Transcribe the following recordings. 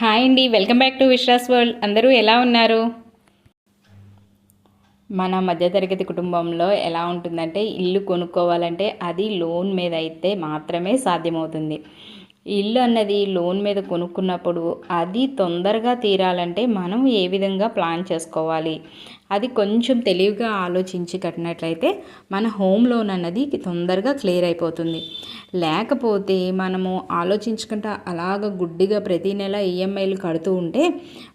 Hi అండి welcome back to Vishwas world. అందరూ ఎలా ఉన్నారు? మన మధ్యతరగతి కుటుంబంలో ఎలా ఉంటుందంటే ఇల్లు కొనుక్కోవాలంటే అది లోన్ మీద అయితే మాత్రమే సాధ్యమవుతుంది. ఇల్లు అన్నది లోన్ మీద కొనుక్కున్నప్పుడు అది తొందరగా తీరాలంటే మనం ఏ విధంగా ప్లాన్ చేసుకోవాలి? అది కొంచెం తెలివిగా ఆలోచించి కట్టినట్లయితే మన హోమ్ లోన్ అన్నది తొందరగా క్లియర్ అయిపోతుంది. లేకపోతే మనము ఆలోచించకుండా అలాగ గుడ్డిగా ప్రతి నెల ఈఎంఐలు కడుతూ ఉంటే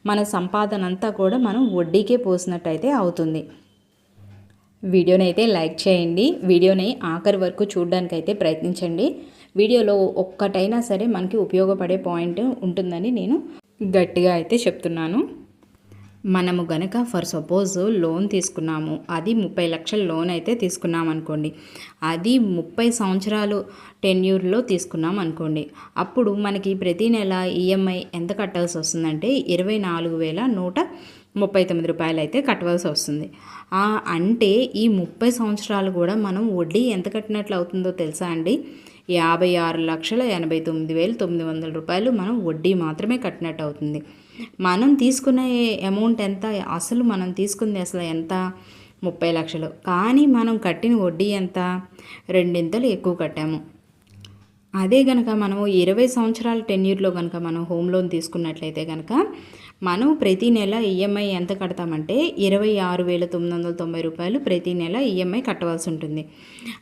మన సంపాదన అంతా కూడా మనం వడ్డీకే పోసినట్టయితే అవుతుంది. వీడియోని అయితే లైక్ చేయండి. వీడియోని ఆఖరి వరకు చూడడానికి అయితే ప్రయత్నించండి. వీడియోలో ఒక్కటైనా సరే మనకి ఉపయోగపడే పాయింట్ ఉంటుందని నేను గట్టిగా అయితే చెప్తున్నాను. మనము గనక ఫర్ సపోజ్ లోన్ తీసుకున్నాము అది ముప్పై లక్షల లోన్ అయితే తీసుకున్నాం అనుకోండి అది ముప్పై సంవత్సరాలు టెన్యూర్లో తీసుకున్నాం అనుకోండి అప్పుడు మనకి ప్రతి నెల ఈఎంఐ ఎంత కట్టాల్సి వస్తుందంటే ఇరవై నాలుగు వేల నూట ముప్పై తొమ్మిది రూపాయలు అయితే కట్టవలసి వస్తుంది. అంటే ఈ ముప్పై సంవత్సరాలు కూడా మనం వడ్డీ ఎంత కట్టినట్లు అవుతుందో తెలుసా అండి? యాభై ఆరు లక్షల ఎనభై తొమ్మిది వేలు తొమ్మిది వందల రూపాయలు మనం వడ్డీ మాత్రమే కట్టినట్టు అవుతుంది. మనం తీసుకునే అమౌంట్ ఎంత? అసలు మనం తీసుకుంది అసలు ఎంత? ముప్పై లక్షలు. కానీ మనం కట్టిన వడ్డీ ఎంత? రెండింతలు ఎక్కువ కట్టాము. అదే కనుక మనము ఇరవై సంవత్సరాల టెన్యూర్లో కనుక మనం హోమ్ లోన్ తీసుకున్నట్లయితే కనుక మనం ప్రతి నెల ఈఎంఐ ఎంత కడతామంటే ఇరవై ఆరు వేల తొమ్మిది వందల తొంభై రూపాయలు ప్రతి నెల ఈఎంఐ కట్టవలసి ఉంటుంది.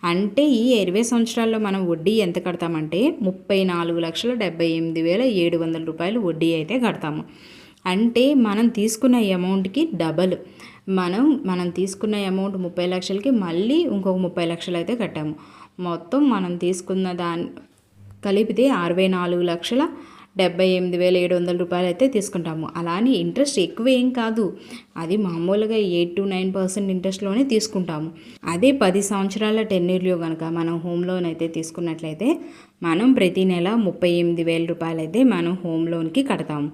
అంటే ఈ ఇరవై సంవత్సరాల్లో మనం వడ్డీ ఎంత కడతామంటే ముప్పై నాలుగు లక్షల డెబ్బై ఎనిమిది వేల ఏడు వందల రూపాయలు వడ్డీ అయితే కడతాము. అంటే మనం తీసుకున్న అమౌంట్కి డబల్ మనం మనం తీసుకున్న అమౌంట్ ముప్పై లక్షలకి మళ్ళీ ఇంకొక ముప్పై లక్షలు అయితే కట్టాము. మొత్తం మనం తీసుకున్న దాని కలిపితే అరవై నాలుగు లక్షల డెబ్బై ఎనిమిది వేల ఏడు వందల రూపాయలు అయితే తీసుకుంటాము. అలానే ఇంట్రెస్ట్ ఎక్కువ ఏం కాదు. అది మామూలుగా ఎయిట్ టు నైన్ పర్సెంట్ ఇంట్రెస్ట్లోనే తీసుకుంటాము. అదే పది సంవత్సరాల టెన్యూర్లో కనుక మనం హోమ్ లోన్ అయితే తీసుకున్నట్లయితే మనం ప్రతి నెల ముప్పై ఎనిమిది వేల రూపాయలు అయితే మనం హోమ్ లోన్కి కడతాము.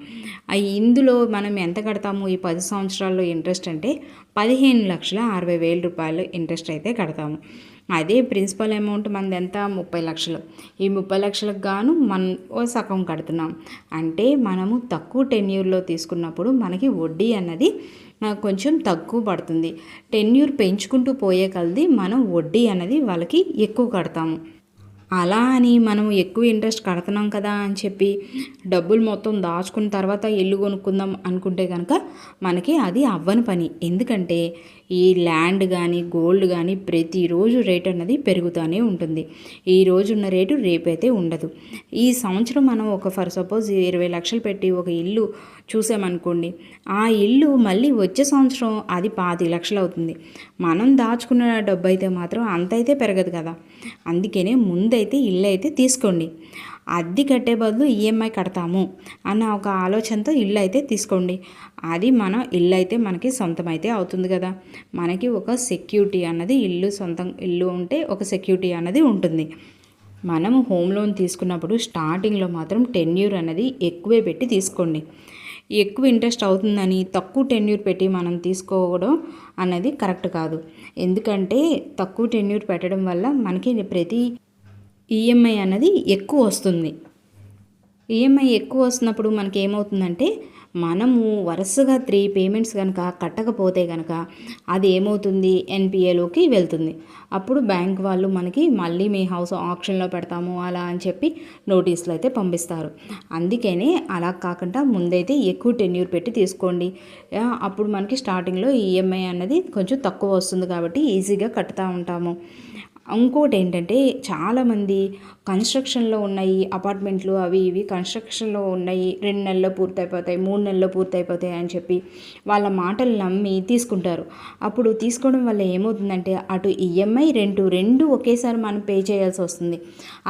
ఇందులో మనం ఎంత కడతాము? ఈ పది సంవత్సరాల్లో ఇంట్రెస్ట్ అంటే పదిహేను లక్షల అరవై వేల రూపాయలు ఇంట్రెస్ట్ అయితే కడతాము. అదే ప్రిన్సిపల్ అమౌంట్ మనది ఎంత? ముప్పై లక్షలు. ఈ ముప్పై లక్షలకు గాను మనం ఓ సగం కడుతున్నాం. అంటే మనము తక్కువ టెన్యూర్లో తీసుకున్నప్పుడు మనకి వడ్డీ అన్నది కొంచెం తక్కువ పడుతుంది. టెన్యూర్ పెంచుకుంటూ పోయే కలది మనం వడ్డీ అనేది వాళ్ళకి ఎక్కువ కడతాము. అలా అని మనం ఎక్కువ ఇంట్రెస్ట్ కడుతున్నాం కదా అని చెప్పి డబ్బులు మొత్తం దాచుకున్న తర్వాత ఇల్లు కొనుక్కుందాం అనుకుంటే కనుక మనకి అది అవ్వని పని. ఎందుకంటే ఈ ల్యాండ్ కానీ గోల్డ్ కానీ ప్రతిరోజు రేట్ అన్నది పెరుగుతూనే ఉంటుంది. ఈ రోజున్న రేటు రేపైతే ఉండదు. ఈ సంవత్సరం మనం ఒక ఫర్ సపోజ్ ఇరవై లక్షలు పెట్టి ఒక ఇల్లు చూసామనుకోండి ఆ ఇల్లు మళ్ళీ వచ్చే సంవత్సరం అది పాతి లక్షలు అవుతుంది. మనం దాచుకున్న డబ్బు అయితే మాత్రం అంత అయితే పెరగదు కదా. అందుకనే ముందైతే ఇల్లు అయితే తీసుకోండి. అద్దె కట్టే బదులు ఈఎంఐ కడతాము అన్న ఒక ఆలోచనతో ఇల్లు అయితే తీసుకోండి. అది మన ఇల్లు అయితే మనకి సొంతం అయితే అవుతుంది కదా. మనకి ఒక సెక్యూరిటీ అన్నది ఇల్లు సొంతం ఇల్లు ఉంటే ఒక సెక్యూరిటీ అన్నది ఉంటుంది. మనం హోమ్ లోన్ తీసుకున్నప్పుడు స్టార్టింగ్లో మాత్రం టెన్యూర్ అనేది ఎక్కువే పెట్టి తీసుకోండి. ఎక్కువ ఇంట్రెస్ట్ అవుతుందని తక్కువ టెన్యూర్ పెట్టి మనం తీసుకోవడం అన్నది కరెక్ట్ కాదు. ఎందుకంటే తక్కువ టెన్యూర్ పెట్టడం వల్ల మనకి ప్రతి ఈఎంఐ అన్నది ఎక్కువ వస్తుంది. ఈఎంఐ ఎక్కువ వస్తున్నప్పుడు మనకి ఏమవుతుందంటే మనము వరుసగా త్రీ పేమెంట్స్ కనుక కట్టకపోతే కనుక అది ఏమవుతుంది? ఎన్పిఏలోకి వెళ్తుంది. అప్పుడు బ్యాంక్ వాళ్ళు మనకి మళ్ళీ మీ హౌస్ ఆప్షన్లో పెడతాము అలా అని చెప్పి నోటీసులు అయితే పంపిస్తారు. అందుకనే అలా కాకుండా ముందైతే ఎక్కువ టెన్యూర్ పెట్టి తీసుకోండి. అప్పుడు మనకి స్టార్టింగ్లో ఈఎంఐ అన్నది కొంచెం తక్కువ వస్తుంది కాబట్టి ఈజీగా కట్టుతూ ఉంటాము. ఇంకోటి ఏంటంటే చాలామంది కన్స్ట్రక్షన్లో ఉన్నాయి అపార్ట్మెంట్లు అవి ఇవి కన్స్ట్రక్షన్లో ఉన్నాయి రెండు నెలల్లో పూర్తయిపోతాయి మూడు నెలల్లో పూర్తయిపోతాయి అని చెప్పి వాళ్ళ మాటలు నమ్మి తీసుకుంటారు. అప్పుడు తీసుకోవడం వల్ల ఏమవుతుందంటే అటు ఈఎంఐ రెంటు రెండు ఒకేసారి మనం పే చేయాల్సి వస్తుంది.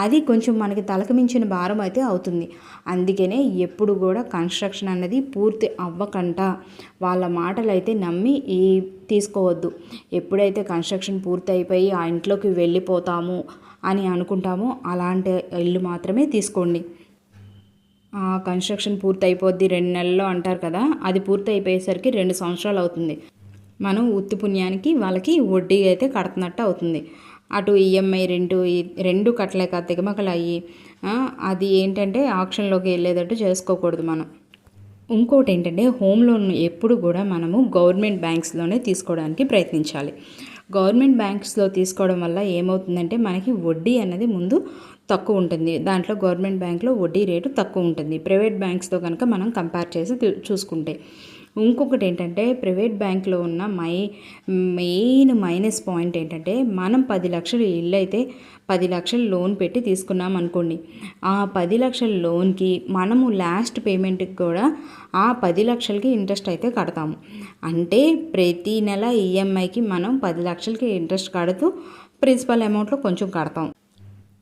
అది కొంచెం మనకి తలకు మించిన భారం అయితే అవుతుంది. అందుకనే ఎప్పుడు కూడా కన్స్ట్రక్షన్ అన్నది పూర్తి అవ్వకుండా వాళ్ళ మాటలు అయితే నమ్మి ఈ తీసుకోవద్దు. ఎప్పుడైతే కన్స్ట్రక్షన్ పూర్తయిపోయి ఆ ఇంట్లోకి వెళ్ళిపోతాము అని అనుకుంటామో. అలాంటి ఇల్లు మాత్రమే తీసుకోండి. కన్స్ట్రక్షన్ పూర్తయిపోద్ది రెండు నెలల్లో అంటారు కదా అది పూర్తి అయిపోయేసరికి రెండు సంవత్సరాలు అవుతుంది. మనం ఉత్తి పుణ్యానికి వాళ్ళకి వడ్డీ అయితే కడుతున్నట్టు అవుతుంది. అటు ఈఎంఐ రెండు రెండు కట్టలేక దిగమకలు అయ్యి అది ఏంటంటే ఆప్షన్లోకి వెళ్ళేటట్టు చేసుకోకూడదు మనం. ఇంకోటి ఏంటంటే హోమ్ లోన్ ఎప్పుడు కూడా మనము గవర్నమెంట్ బ్యాంక్స్లోనే తీసుకోవడానికి ప్రయత్నించాలి. గవర్నమెంట్ బ్యాంక్స్లో తీసుకోవడం వల్ల ఏమవుతుందంటే మనకి వడ్డీ అనేది ముందు తక్కువ ఉంటుంది. దాంట్లో గవర్నమెంట్ బ్యాంక్లో వడ్డీ రేటు తక్కువ ఉంటుంది. ప్రైవేట్ బ్యాంక్స్తో కనుక మనం కంపేర్ చేసి చూసుకుంటే. ఇంకొకటి ఏంటంటే ప్రైవేట్ బ్యాంక్లో ఉన్న మై మెయిన్ మైనస్ పాయింట్ ఏంటంటే మనం పది లక్షలు ఇల్లు అయితే పది లక్షలు లోన్ పెట్టి తీసుకున్నాం అనుకోండి. ఆ పది లక్షల లోన్కి మనము లాస్ట్ పేమెంట్కి కూడా ఆ పది లక్షలకి ఇంట్రెస్ట్ అయితే కడతాము. అంటే ప్రతి నెల ఈఎంఐకి మనం పది లక్షలకి ఇంట్రెస్ట్ కడుతూ ప్రిన్సిపల్ అమౌంట్లో కొంచెం కడతాం.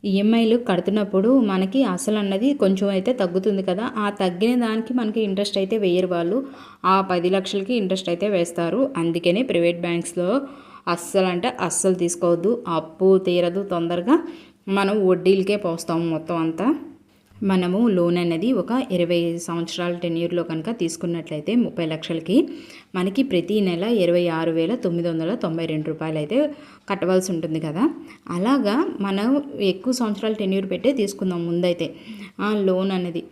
ఈఎంఐలు కడుతున్నప్పుడు మనకి అసలు అన్నది కొంచెం అయితే తగ్గుతుంది కదా. ఆ తగ్గిన దానికి మనకి ఇంట్రెస్ట్ అయితే వేయరు వాళ్ళు. ఆ పది లక్షలకి ఇంట్రెస్ట్ అయితే వేస్తారు. అందుకనే ప్రైవేట్ బ్యాంక్స్లో అస్సలు అంటే అస్సలు తీసుకోవద్దు. అప్పు తీరదు తొందరగా. మనం వడ్డీలకే పోస్తాము మొత్తం అంతా. మనము లోన్ అనేది ఒక ఇరవై సంవత్సరాల టెన్యూర్లో కనుక తీసుకున్నట్లయితే ముప్పై లక్షలకి మనకి ప్రతి నెల ఇరవై ఆరు వేల తొమ్మిది వందల తొంభై రెండు రూపాయలు అయితే కట్టవలసి ఉంటుంది కదా. అలాగా మనం ఎక్కువ సంవత్సరాల టెన్యూర్ పెట్టే తీసుకుందాం ముందైతే. లోన్ అనేది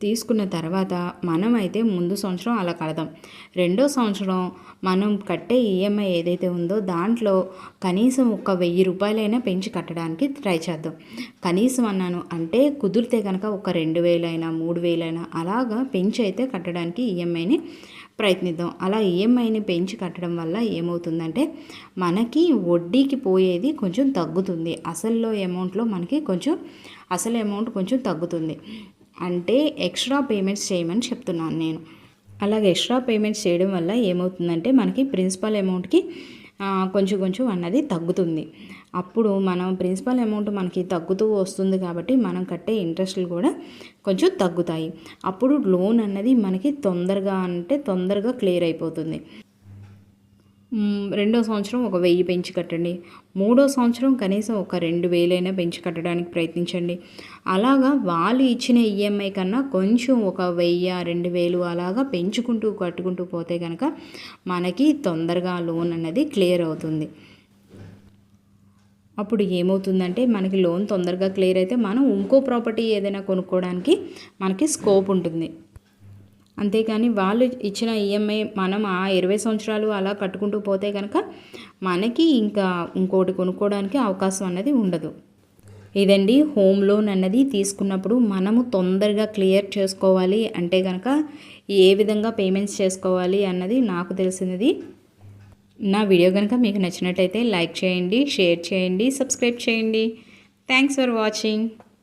తీసుకున్న తర్వాత మనం అయితే ముందు సంవత్సరం అలా కడదాం. రెండో సంవత్సరం మనం కట్టే ఈఎంఐ ఏదైతే ఉందో దాంట్లో కనీసం ఒక వెయ్యి రూపాయలైనా పెంచి కట్టడానికి ట్రై చేద్దాం. కనీసం అన్నాను అంటే కుదిరితే కనుక ఒక రెండు వేలైనా మూడు వేలైనా అలాగా పెంచి అయితే కట్టడానికి ఈఎంఐని ప్రయత్నిద్దాం. అలా ఈఎంఐని పెంచి కట్టడం వల్ల ఏమవుతుందంటే మనకి వడ్డీకి పోయేది కొంచెం తగ్గుతుంది. అసల్లో అమౌంట్లో మనకి కొంచెం అసలు అమౌంట్ కొంచెం తగ్గుతుంది. అంటే ఎక్స్ట్రా పేమెంట్స్ చేయమని చెప్తున్నాను నేను. అలాగే ఎక్స్ట్రా పేమెంట్స్ చేయడం వల్ల ఏమవుతుందంటే మనకి ప్రిన్సిపల్ అమౌంట్కి కొంచెం కొంచెం అన్నది తగ్గుతుంది. అప్పుడు మనం ప్రిన్సిపల్ అమౌంట్ మనకి తగ్గుతూ వస్తుంది కాబట్టి మనం కట్టే ఇంట్రెస్ట్లు కూడా కొంచెం తగ్గుతాయి. అప్పుడు లోన్ అన్నది మనకి తొందరగా అంటే తొందరగా క్లియర్ అయిపోతుంది. రెండో సంవత్సరం ఒక వెయ్యి పెంచి కట్టండి. మూడో సంవత్సరం కనీసం ఒక రెండు వేలైనా పెంచి కట్టడానికి ప్రయత్నించండి. అలాగా వాళ్ళు ఇచ్చిన ఈఎంఐ కన్నా కొంచెం ఒక వెయ్యి రెండు వేలు అలాగా పెంచుకుంటూ కట్టుకుంటూ పోతే కనుక మనకి తొందరగా లోన్ అనేది క్లియర్ అవుతుంది. అప్పుడు ఏమవుతుందంటే మనకి లోన్ తొందరగా క్లియర్ అయితే మనం ఇంకో ప్రాపర్టీ ఏదైనా కొనుక్కోవడానికి మనకి స్కోప్ ఉంటుంది. అంతేకాని వాళ్ళు ఇచ్చిన ఈఎంఐ మనం ఆ ఇరవై సంవత్సరాలు అలా కట్టుకుంటూ పోతే కనుక మనకి ఇంకా ఇంకోటి కొనుక్కోవడానికి అవకాశం అన్నది ఉండదు. ఇదండి హోమ్ లోన్ అన్నది తీసుకున్నప్పుడు మనము తొందరగా క్లియర్ చేసుకోవాలి అంటే కనుక ఏ విధంగా పేమెంట్స్ చేసుకోవాలి అన్నది నాకు తెలిసినది. నా వీడియో కనుక మీకు నచ్చినట్టయితే లైక్ చేయండి షేర్ చేయండి సబ్స్క్రైబ్ చేయండి. Thanks for watching.